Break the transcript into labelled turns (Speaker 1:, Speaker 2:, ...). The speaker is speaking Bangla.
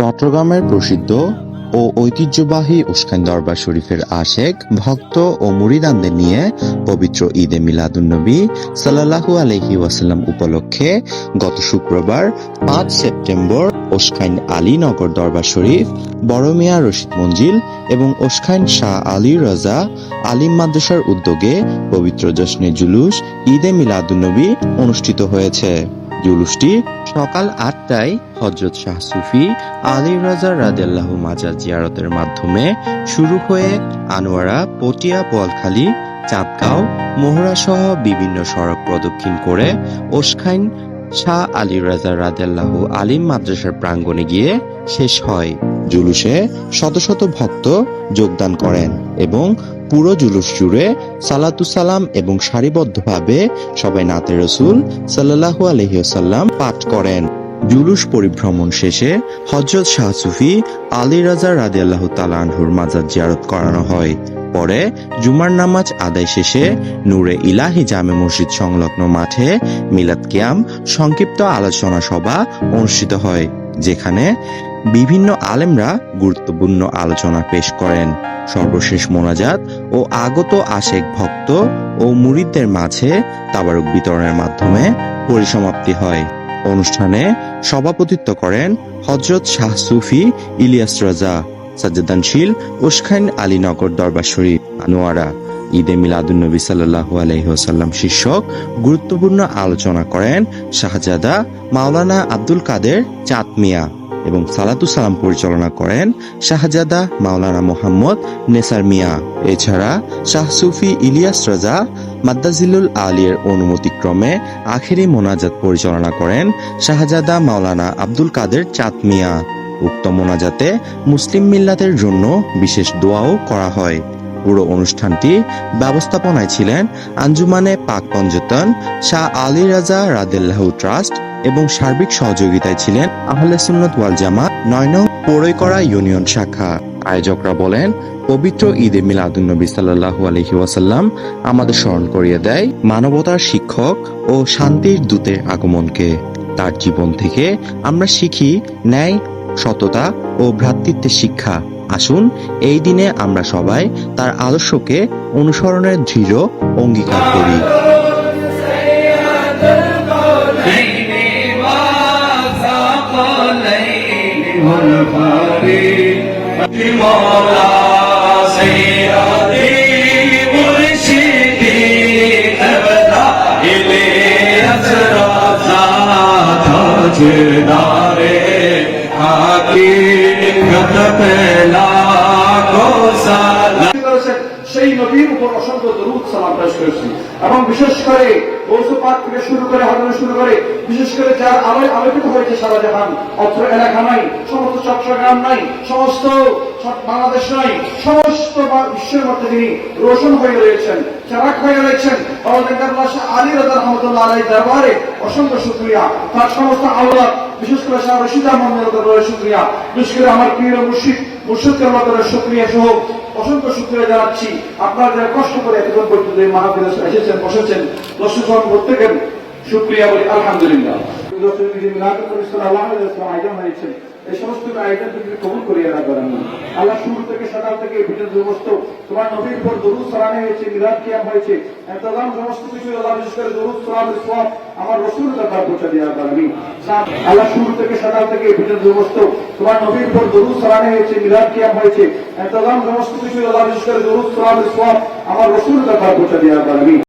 Speaker 1: চট্টগ্রামের প্রসিদ্ধ ও ঐতিহ্যবাহী উস্কান দরবার শরীফের আশেক, ভক্ত ও মুরিদানদের নিয়ে পবিত্র ঈদে মিলাদুন্নবী সাল্লাহু আলহি ওয়াসাল্লাম উপলক্ষে গত শুক্রবার পাঁচ সেপ্টেম্বর ওসখাইন আলীনগর দরবার শরীফ, বড় মিয়া রশিদ মঞ্জিল এবং ওসখাইন শাহ আলী রাজা আলিম মাদ্রাসার উদ্যোগে পবিত্র জশ্নে জুলুস ঈদে মিলাদুন্নবী অনুষ্ঠিত হয়েছে। জুলুসটি সকাল আটটায় হজরত শাহ সুফি আলী রাজা রাদেল্লাহ মাজার জিয়ারতের মাধ্যমে শুরু হয়ে আনোয়ারা, পটিয়া, বোয়ালখালী, চাঁদগাঁও, মোহরা সহ বিভিন্ন সড়ক প্রদক্ষিণ করে ওসখাইন শাহ আলী রাজা রাদেল্লাহ আলিম মাদ্রাসার প্রাঙ্গণে গিয়ে শেষ হয়। জুলুসে শত শত ভক্ত যোগদান করেন এবং পুরো জুলুস জুড়ে সালাতু সালাম এবং সারিবদ্ধভাবে সবাই নাতে রসুল সাল্লাহু আলহিউসাল্লাম পাঠ করেন। জুলুস পরিভ্রমণ শেষে হজরত শাহ সুফি আলী রাজা রাদি আল্লাহ তালানহুর মাজার জিয়ারত করানো হয়। পরে জুমার নামাজ আদায় শেষে নূরে ইলাহি জামে মসজিদ সংলগ্ন মাঠে মিলাদ কিয়াম সংক্ষিপ্ত আলোচনা সভা অনুষ্ঠিত হয়, যেখানে বিভিন্ন আলেমরা গুরুত্বপূর্ণ আলোচনা পেশ করেন। সর্বশেষ মোনাজাত ও আগত আশেক ভক্ত ও মুরিদদের মাঝে তাবারক বিতরণের মাধ্যমে পরিসমাপ্তি হয়। অনুষ্ঠানে সভাপতিত্ব করেন হজরত শাহ সুফি ইলিয়াস রাজা, সাজ্জাদানশীল উস্খাইন আলীনগর দরবার শরীফ, আনোয়ারা। ঈদে মিলাদুন্নবী সাল্লাহু আলহিহাসাল্লাম শীর্ষক গুরুত্বপূর্ণ আলোচনা করেন শাহজাদা মাওলানা আব্দুল কাদের চাঁদ মিয়া এবং সালাতু সালাম পরিচালনা করেন শাহজাদা মাওলানা মোহাম্মদ নেসার মিয়া। এছাড়া শাহ সুফি ইলিয়াস রাজা মাদ্দাজিলুল আলিয়ের অনুমতিক্রমে আখেরি মোনাজাত পরিচালনা করেন শাহজাদা মাওলানা আব্দুল কাদের চাঁদ মিয়া। উক্ত মোনাজাতে মুসলিম মিল্লাতের জন্য বিশেষ দোয়াও করা হয়। পুরো অনুষ্ঠানটি ব্যবস্থাপনায় ছিলেন আঞ্জুমানে পাক পঞ্জতন শাহ আলী রাজা রাদেল্লাহ ট্রাস্ট এবং সার্বিক সহযোগিতায় ছিলেন আহলে সুন্নত ওয়াল জামা নয় নং পড়ইকড়া ইউনিয়ন শাখা। আয়োজকরা বলেন, পবিত্র ঈদে মিলাদুন্নবী সাল্লাহু আলহি ওয়াসাল্লাম আমাদের স্মরণ করিয়ে দেয় মানবতার শিক্ষক ও শান্তির দূতের আগমনকে। তার জীবন থেকে আমরা শিখি ন্যায়, সততা ও ভ্রাতৃত্বের শিক্ষা। আসুন, এই দিনে আমরা সবাই তার আদর্শকে অনুসরণের দৃঢ় অঙ্গীকার করি।
Speaker 2: মন ভারে মৌলা সৈয়াদি মুর্শিদি দেবতা ইলে আসরাতা পেলা
Speaker 3: গোসালা সেই নবীর উপর অসংখ্য দরুদ সালাম পেশ করেছি। শুরু করে হাজারে শুরু করে, বিশেষ করে যার আলোয় আলোকিত হয়েছে সারা জাহান, অত্র এলাকা নাই, সমস্ত চট্টগ্রাম নাই, সমস্ত বাংলাদেশ নাই, সমস্ত বিশ্বের মধ্যে তিনি রোশন হয়ে রয়েছেন চারাক হয়ে রয়েছেন। আলী রাজা রহমতুল্লাহ আলাই দরবারে অসংখ্য শুক্রিয়া। তার সমস্ত আল্লাহ বিশেষ করে শাহ রশিদ আহমদ দরবারে শুক্রিয়া। বিশেষ করে আমার প্রিয় মুর্শিদ মুর্শিদ কেরমতের শুক্রিয়া সহ অসংখ্য শুক্রিয়া জানাচ্ছি। আপনারা যারা কষ্ট করে এতক্ষণ পর্যন্ত এই মাহফিলে এসেছেন, বসেছেন দর্শক প্রত্যেকের শুক্রিয়া বলি, আলহামদুলিল্লাহ। এই সমস্ত আয়োজন তুমি কবুল করিয়ে রাখবেন আল্লাহ শুরু থেকে সকাল থেকে ভিডিও সমস্ত তোমার নবীর উপর দরুদ সালানে হয়েছে মিলাদ কিয়াম হয়েছে এতদাম সমস্ত কিছু আল্লাহ বিশেষ করে দরুদ সালাম সব আমার রসুল দরবার পৌঁছে দেওয়া পারবি আল্লাহ শুরু থেকে সকাল থেকে ভিডিও সমস্ত তোমার নবীর পর দরুদ সালানে হয়েছে, মিলাদ কিয়াম হয়েছে। এতদাম সমস্ত কিছু আল্লাহ বিশেষ করে দরুদ, সালাম সব আমার রসুল দরবার পৌঁছে দেওয়া পারবি